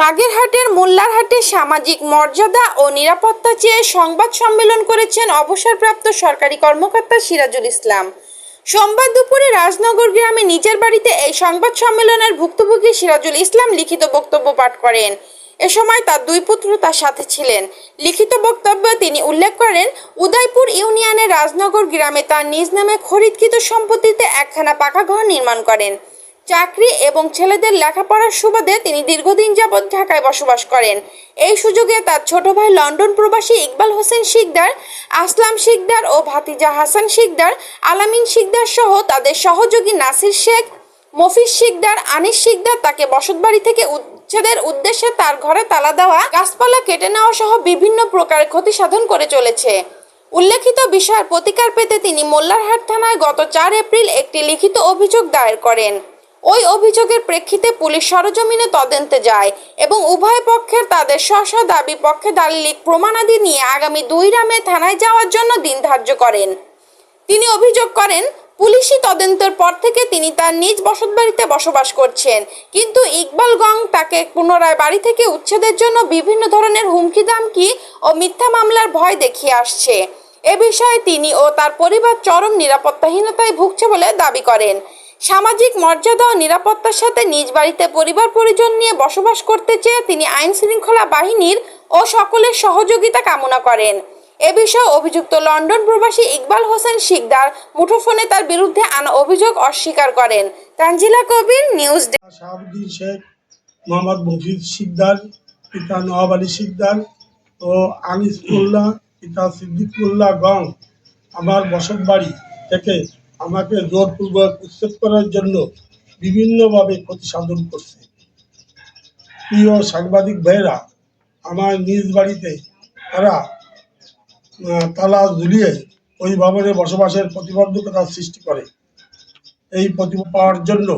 বাগেরহাটের মোল্লারহাটে সামাজিক মর্যাদা ও নিরাপত্তা চেয়ে সংবাদ সম্মেলন করেছেন অবসরপ্রাপ্ত সরকারি কর্মকর্তা সিরাজুল ইসলাম। সোমবার দুপুরে রাজনগর গ্রামে নিজের বাড়িতে এই সংবাদ সম্মেলনের ভুক্তভোগী সিরাজুল ইসলাম লিখিত বক্তব্য পাঠ করেন। এ সময় তার দুই পুত্র তার সাথে ছিলেন। লিখিত বক্তব্যে তিনি উল্লেখ করেন, উদয়পুর ইউনিয়নের রাজনগর গ্রামে তার নিজ নামে খরিদকৃত সম্পত্তিতে একখানা পাকা ঘর নির্মাণ করেন। চাকরি এবং ছেলেদের লেখাপড়ার সুবাদে তিনি দীর্ঘদিন যাবৎ ঢাকায় বসবাস করেন। এই সুযোগে তার ছোট ভাই লন্ডন প্রবাসী ইকবাল হোসেন শিকদার, আসলাম শিকদার ও ভাতিজা হাসান শিকদার, আলামিন শিকদার সহ তাদের সহযোগী নাসির শেখ, মফিজ শিকদার, আনিস শিকদার তাকে বসতবাড়ি থেকে উচ্ছেদের উদ্দেশ্যে তার ঘরে তালা দেওয়া, গাছপালা কেটে নেওয়া সহ বিভিন্ন প্রকার ক্ষতি সাধন করে চলেছে। উল্লেখিত বিষয়ের প্রতিকার পেতে তিনি মোল্লারহাট থানায় গত চার এপ্রিল একটি লিখিত অভিযোগ দায়ের করেন। ওই অভিযোগের প্রেক্ষিতে পুলিশ সরজমিনে তদন্তে যায় এবং উভয় পক্ষের তাদের স্ব দাবি পক্ষে দালিলিক প্রমাণাদি নিয়ে আগামী দুই রামে থানায় যাওয়ার জন্য দিন ধার্য করেন। তিনি অভিযোগ করেন, পুলিশি তদন্তের পর থেকে তিনি তার নিজ বসতবাড়িতে বসবাস করছেন। কিন্তু ইকবাল গং তাকে পুনরায় বাড়ি থেকে উচ্ছেদের জন্য বিভিন্ন ধরনের হুমকি, দামকি ও মিথ্যা মামলার ভয় দেখিয়ে আসছে। এ বিষয়ে তিনি ও তার পরিবার চরম নিরাপত্তাহীনতায় ভুগছে বলে দাবি করেন। সামাজিক মর্যাদা ও নিরাপত্তার সাথে নিজ বাড়িতে পরিবার পরিজন নিয়ে বসবাস করতে চেয়ে তিনি আইন শৃঙ্খলা বাহিনীর ও সকলের সহযোগিতা কামনা করেন এ বিষয়ে অভিযুক্ত লন্ডন প্রবাসী ইকবাল হোসেন শিকদার মুঠোফোনে তার বিরুদ্ধে আনা অভিযোগ অস্বীকার করেন তানজিলা কবির নিউজ। শাহাবুদ্দিন শেখ, মোহাম্মদ শিকদার, পিতা নওয়াব আলী শিকদার ও আনিস মোল্লা পিতা সিদ্দিকুল্লাহ গং, আমার বসত বাড়ি থেকে আমাকে জোরপূর্বক উচ্ছেদ করার জন্য বিভিন্নভাবে ক্ষতি সাধন করছে। প্রিয় সাংবাদিক ভাইয়েরা, আমার নিজ বাড়িতে তারা তালা ঝুলিয়ে ওই ভবনে বসবাসের প্রতিবন্ধকতা সৃষ্টি করে। এই প্রতিভা পাওয়ার জন্য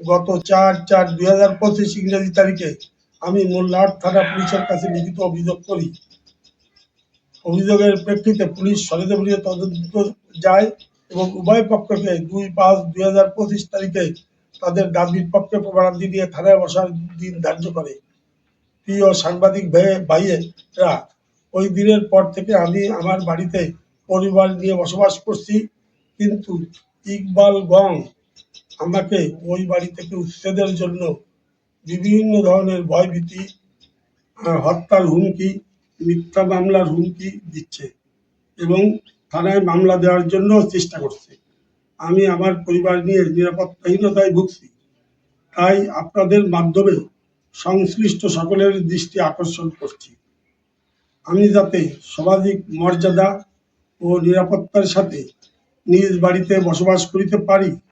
গত চার চার দুই হাজার পঁচিশ ইংরেজি তারিখে আমি মোল্লাহাট থানা পুলিশের কাছে লিখিত অভিযোগ করি। অভিযোগের প্রেক্ষিতে পুলিশ সরেজমিনে তদন্ত যায়। এবং উভয় পক্ষকে দুই পাঁচ দুই হাজার পঁচিশ তারিখে তাদের দাবির পক্ষে প্রমাণাদি দিয়ে থানায় বসার দিন ধার্য করে। প্রিয় সাংবাদিক ভাই, ভাইয়েরা, ওই দিনের পর থেকে আমি আমার বাড়িতে পরিবার নিয়ে বসবাস করছি। কিন্তু ইকবাল গং আমাকে ওই বাড়ি থেকে উচ্ছেদের জন্য বিভিন্ন ধরনের ভয়ভীতি হত্যার হুমকি, মিথ্যা মামলার হুমকি দিচ্ছে এবং থানায় মামলা দেওয়ার জন্য চেষ্টা করছে। আমি আমার পরিবার নিয়ে নিরাপত্তাহীনতায় ভুগছি। তাই আপনাদের মাধ্যমে সংশ্লিষ্ট সকলের দৃষ্টি আকর্ষণ করছি। আমি যাতে সামাজিক মর্যাদা ও নিরাপত্তার সাথে নিজ বাড়িতে বসবাস করিতে পারি